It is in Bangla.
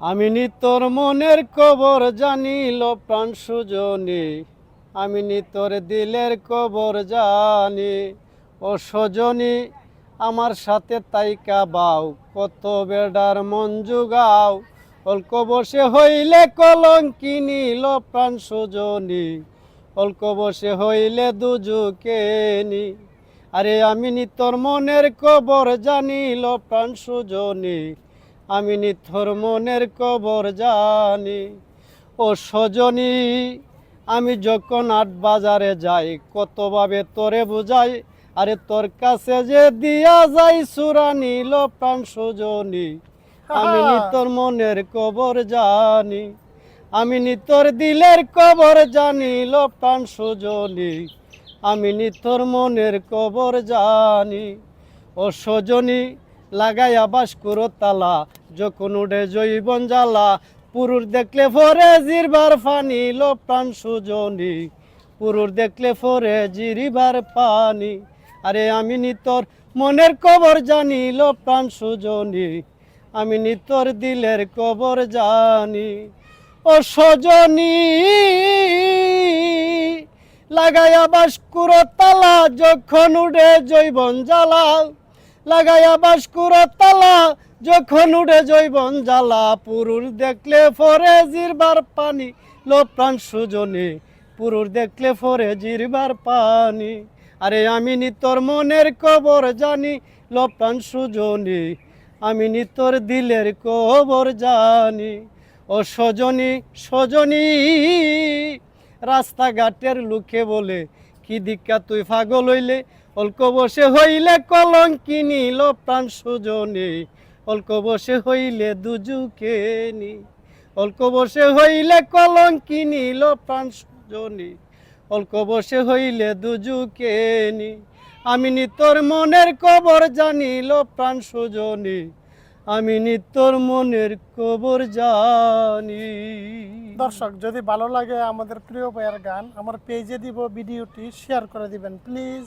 আমি নিতর মনের কবর জানিল, প্রাণ সুজনী। আমি নিতর দিলের কবর জানি। ও সজনী, আমার সাথে তাইকা বাও কত বেডার মন জুগাও। অল্প বসে হইলে কলঙ্কিনী, লো প্রাণ সুজনী। অল্প বসে হইলে দুজুকেনি আরে আমি নিতর মনের কবর জানিল, প্রাণ সুজনী। আমি নিথর মনের কবর জানি। ও সজনী আমি যখন আট বাজারে যাই কতভাবে তোরে বুঝাই আরে তোর কাছে যে দিয়া যাই সুরা নিল প্রাণ সজনী। আমি নিতর মনের কবর জানি আমি নিতর দিলের কবর জানিল প্রাণ সজনী। আমি নিতর মনের কবর জানি। ও সজনী লাগাইয়া বাস করো তালা। যখন উঠে জৈবন জ্বালা, পুরুষ দেখলে ফরে জিরবার ফানি লো প্রাণ সুজনী। পুরুষ দেখলে ফরে জিরিবার পানি। আরে আমি নিতর মনের কবর জানি লো প্রাণ সুজনী। আমি নিতর দিলের কবর জানি। ও সজনী লাগাইয়া বাস করো তালা, যখন উঠে জৈবন জ্বালা। লাগাইয়া বাস করো তালা, যখন উঠে জৈবন জ্বালা পুরুষ দেখলে ফরে জিরবার পানি লো প্রাণ সুজনী পুরুষ দেখলে ফরে জিরবার পানি। আরে আমি নিতর মনের কবর জানি লো প্রাণ সুজনী আমি নিতর দিলের কবর জানি। ও সজনী সজনী, রাস্তাঘাটের লোকে বলে, কি দীক্ষা তুই পাগল হইলে? অল্প বসে হইলে কলঙ্কি নিল প্রাণ সুজনে, অল্প বসে হইলে দুজুকে নি। অল্প বসে হইলে কলঙ্কি নিল প্রাণ সুজনে, অল্প বসে হইলে দুজুকে নি। আমি নিতর মনের কবর জানিল প্রাণ সুজনে, আমি নিতর মনের কবর জানি। দর্শক, যদি ভালো লাগে আমাদের প্রিয় ভাইয়ের গান, আমার পেজে দিব ভিডিওটি শেয়ার করে দিবেন প্লিজ